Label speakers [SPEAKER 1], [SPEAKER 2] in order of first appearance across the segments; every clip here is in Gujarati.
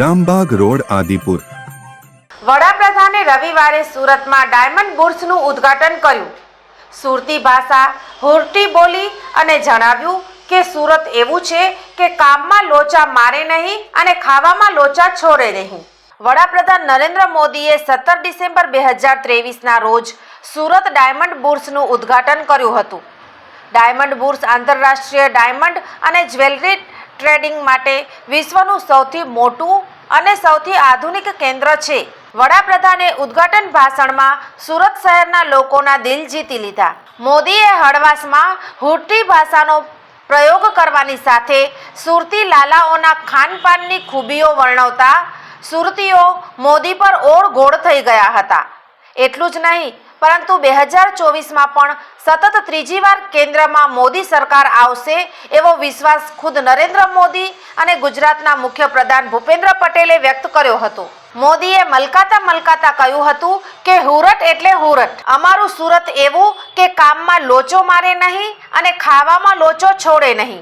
[SPEAKER 1] Rambagh road, Adipur.
[SPEAKER 2] વડાપ્રધાને રવિવારે સુરતમાં ડાયમંડ બુર્સનું ઉદ્ઘાટન કર્યું. સુરતી ભાષા હુરટી બોલી અને જણાવ્યું કે સુરત એવું છે કે કામમાં લોચા મારે નહીં અને ખાવામાં લોચા છોડે નહીં. વડાપ્રધાન નરેન્દ્ર મોદીએ સત્તર ડિસેમ્બર બે હજાર ત્રેવીસના રોજ સુરત ડાયમંડ બુર્સનું ઉદ્ઘાટન કર્યું હતું. ડાયમંડ બુર્સ આંતરરાષ્ટ્રીય ડાયમંડ અને જ્વેલરી ટ્રેડિંગ માટે વિશ્વનું સૌથી મોટું અને સૌથી આધુનિક કેન્દ્ર છે. વડાપ્રધાને ઉદ્ઘાટન ભાષણમાં સુરત શહેરના લોકોના દિલ જીતી લીધા. મોદીએ હળવાશમાં હુટ્ટી ભાષાનો પ્રયોગ કરવાની સાથે સુરતી લાલાઓના ખાનપાનની ખૂબીઓ વર્ણવતા સુરતીઓ મોદી પર ઓળઘોળ થઈ ગયા હતા. એટલું જ નહીં પરંતુ બે હજાર ચોવીસમાં પણ સતત ત્રીજી વાર કેન્દ્રમાં મોદી સરકાર આવશે એવો વિશ્વાસ ખુદ નરેન્દ્ર મોદી અને ગુજરાતના મુખ્યપ્રધાન ભૂપેન્દ્ર પટેલે વ્યક્ત કર્યો હતો. મોદીએ મલકાતા મલકાતા કહ્યું હતું કે, હુરટ એટલે હુરટ. અમારું સુરત એવું કે કામમાં લોચો મારે નહીં અને ખાવામાં લોચો છોડે નહીં.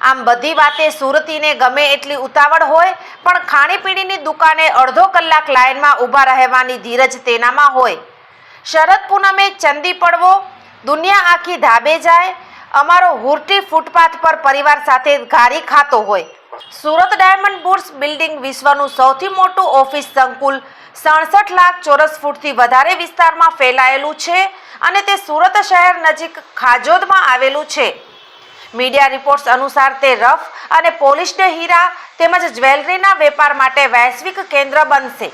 [SPEAKER 2] આમ બધી વાતે સુરતીને ગમે એટલી ઉતાવળ હોય, પણ ખાણીપીણીની દુકાને અડધો કલાક લાઇનમાં ઊભા રહેવાની ધીરજ તેનામાં હોય. શરદ પૂનમે ચંદી પડવો, દુનિયા આખી ધાબે જાય, અમારો હુરટી ફૂટપાથ પર પરિવાર સાથે ઘારી ખાતો હોય. સુરત ડાયમંડ બુર્સ બિલ્ડિંગ વિશ્વનું સૌથી મોટું ઓફિસ સંકુલ સડસઠ લાખ ચોરસ ફૂટથી વધારે વિસ્તારમાં ફેલાયેલું છે અને તે સુરત શહેર નજીક ખાજોદમાં આવેલું છે. મીડિયા રિપોર્ટ્સ અનુસાર તે રફ અને પોલિશ્ડ હીરા તેમજ જ્વેલરીના વેપાર માટે વૈશ્વિક કેન્દ્ર બનશે.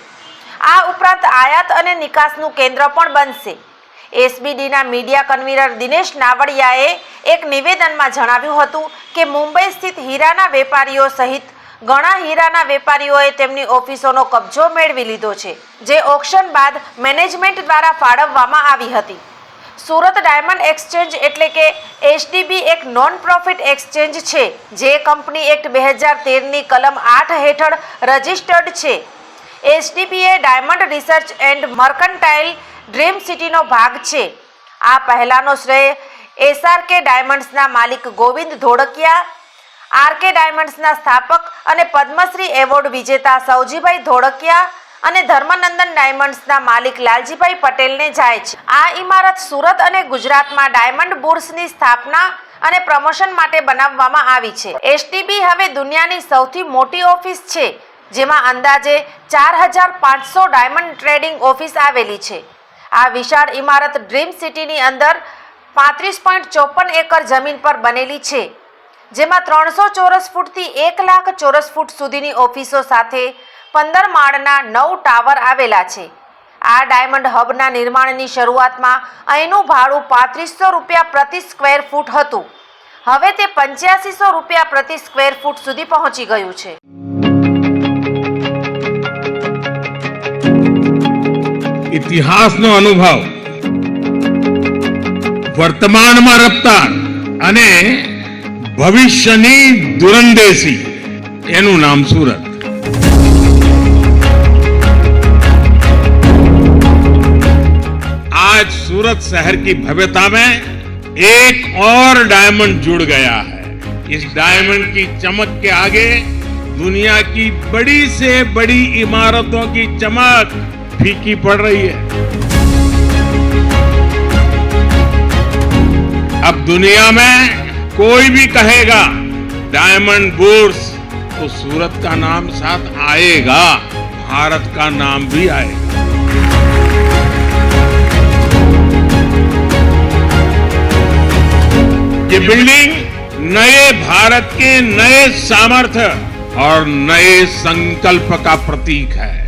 [SPEAKER 2] આ ઉપરાંત આયાત અને નિકાસનું કેન્દ્ર પણ બનશે. એસબીડીના મીડિયા કન્વીનર દિનેશ નાવડિયાએ એક નિવેદનમાં જણાવ્યું હતું કે મુંબઈ સ્થિત હીરાના વેપારીઓ સહિત ઘણા હીરાના વેપારીઓએ તેમની ઓફિસોનો કબજો મેળવી લીધો છે, જે ઓક્શન બાદ મેનેજમેન્ટ દ્વારા ફાળવવામાં આવી હતી. સુરત ડાયમંડ એક્સચેન્જ એટલે કે એચડીબી એક નોન પ્રોફિટ એક્સચેન્જ છે, જે કંપની એક્ટ બે હજાર તેરની કલમ આઠ હેઠળ રજિસ્ટર્ડ છે. HDB A diamond research and mercantile dream સિટીનો ભાગ છે. આ પહેલાનો શ્રેય એસઆરકે ડાયમંડ્સના માલિક ગોવિંદ ધોળકિયા, આરકે ડાયમંડ્સના સ્થાપક અને પદ્મશ્રી એવોર્ડ વિજેતા સૌજીભાઈ ધોળકિયા અને ધર્મનંદન ડાયમંડ્સના માલિક લાલજીભાઈ પટેલને જાય છે. આ ઇમારત સુરત અને ગુજરાતમાં ડાયમંડ બુર્સની સ્થાપના અને પ્રમોશન માટે બનાવવામાં આવી છે. એસટીબી હવે દુનિયાની સૌથી મોટી ઓફિસ છે. જેમાં અંદાજે ચાર હજાર પાંચસો ડાયમંડ ટ્રેડિંગ ઓફિસ આવેલી છે. આ વિશાળ ઇમારત ડ્રીમ સિટીની અંદર પાંત્રીસ પોઈન્ટ ચોપન એકર જમીન પર બનેલી છે, જેમાં ત્રણસો ચોરસ ફૂટથી એક લાખ ચોરસ ફૂટ સુધીની ઓફિસો સાથે પંદર માળના નવ ટાવર આવેલા છે. આ ડાયમંડ હબના નિર્માણની શરૂઆતમાં અહીંનું ભાડું પાંત્રીસો રૂપિયા પ્રતિ સ્ક્વેર ફૂટ હતું. હવે તે પંચ્યાસીસો રૂપિયા પ્રતિ સ્ક્વેર ફૂટ સુધી પહોંચી ગયું છે.
[SPEAKER 3] ઇતિહાસનો અનુભવ વર્તમાનમાં રફતાર અને ભવિષ્યની દુરંદેશી એનું નામ સુરત आज सूरत शहर की भव्यता में एक और डायमंड जुड़ गया है इस डायमंड की चमक के आगे दुनिया की बड़ी से बड़ी इमारतों की चमक फीकी पड़ रही है। अब दुनिया में कोई भी कहेगा, डायमंड बुर्स तो सूरत का नाम साथ आएगा, भारत का नाम भी आएगा। ये बिल्डिंग नए भारत के नए सामर्थ्य और नए संकल्प का प्रतीक है।